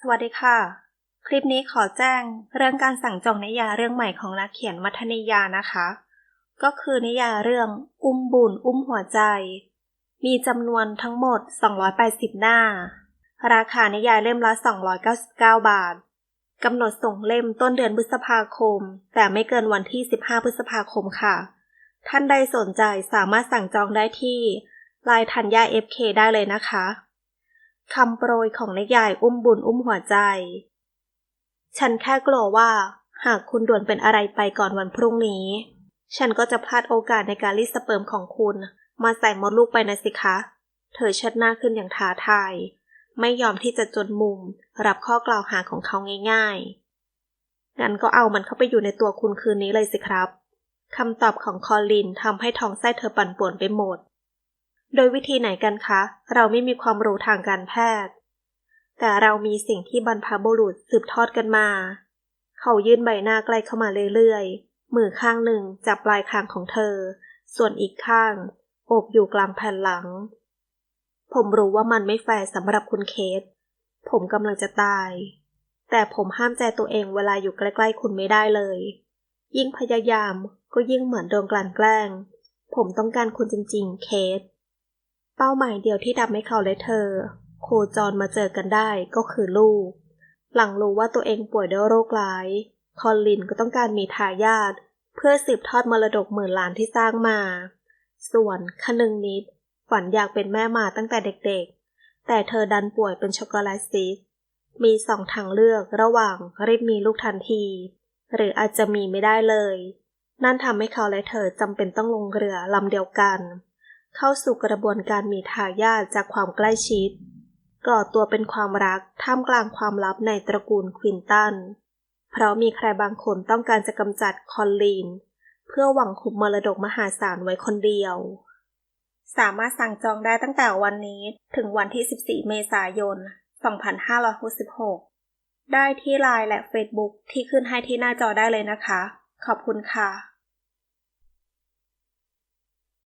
สวัสดีค่ะ คลิปนี้ขอแจ้งเรื่องการสั่งจองนิยายเรื่องใหม่ของนักเขียนมัทนิยานะคะ ก็คือนิยายเรื่องอุ้มบุญอุ้มหัวใจ มีจำนวนทั้งหมด 280 หน้า ราคานิยายเล่มละ 299 บาทกำหนดส่งเล่มต้นเดือนพฤษภาคม แต่ไม่เกินวันที่ 15 พฤษภาคมค่ะ ท่านใดสนใจสามารถสั่งจองได้ที่ไลน์ธัญญา FK ได้เลยนะคะ คำโปรยของนิยายอุ้มบุญอุ้มหัวใจ ฉันแค่กลัวว่า หากคุณด่วนเป็นอะไรไปก่อนวันพรุ่งนี้ ฉันก็จะพลาดโอกาสในการรีดสเปิร์มของคุณ มาใส่มดลูกไปนะสิคะ เธอเชิดหน้าขึ้นอย่างท้าทาย ไม่ยอมที่จะจนมุม รับข้อกล่าวหาของเขาง่าย ๆ งั้นก็เอามันเข้าไปอยู่ในตัวคุณคืนนี้เลยสิครับคำตอบของคอลินทำให้ท้องไส้เธอปั่นป่วนไปหมด โดยวิธีไหนกันคะ เราไม่มีความรู้ทางการแพทย์ แต่เรามีสิ่งที่บรรพบุรุษสืบทอดกันมา เขายื่นใบหน้าใกล้เข้ามาเรื่อยๆ มือข้างหนึ่งจับปลายคางของเธอ ส่วนอีกข้างโอบอยู่กลางแผ่นหลัง ผมรู้ว่ามันไม่แฟร์สำหรับคุณเคส ผมกำลังจะตาย แต่ผมห้ามใจตัวเองเวลาอยู่ใกล้ๆคุณไม่ได้เลย ยิ่งพยายามก็ยิ่งเหมือนโดนกลั่นแกล้ง ผมต้องการคุณจริงๆ เคส เป้าหมายเดียวที่ทำให้เขาและเธอ โคจรมาเจอกันได้ก็คือลูก หลังรู้ว่าตัวเองป่วยด้วยโรคร้าย คอลลินก็ต้องการมีทายาทเพื่อสืบทอดมรดกหมื่นล้านที่สร้างมา ส่วนคนึงนิด ฝันอยากเป็นแม่มาตั้งแต่เด็กๆ แต่เธอดันป่วยเป็นช็อกโกแลตซิสมีสองทางเลือกระหว่างรีบมีลูกทันที หรืออาจจะมีไม่ได้เลย นั่นทำให้เขาและเธอจำเป็นต้องลงเรือลำเดียวกัน เข้าสู่กระบวนการมีทายาทจากความใกล้ชิด ก่อตัวเป็นความรักท่ามกลางความลับในตระกูลควินตัน เพราะมีใครบางคนต้องการจะกำจัดคอลลีน เพื่อหวังคุมมรดกมหาศาลไว้คนเดียว สามารถสั่งจองได้ตั้งแต่วันนี้ถึงวันที่ 14 เมษายน 2566 ได้ที่ไลน์และ Facebook ที่ขึ้นให้ที่หน้าจอได้เลยนะคะ ขอบคุณค่ะ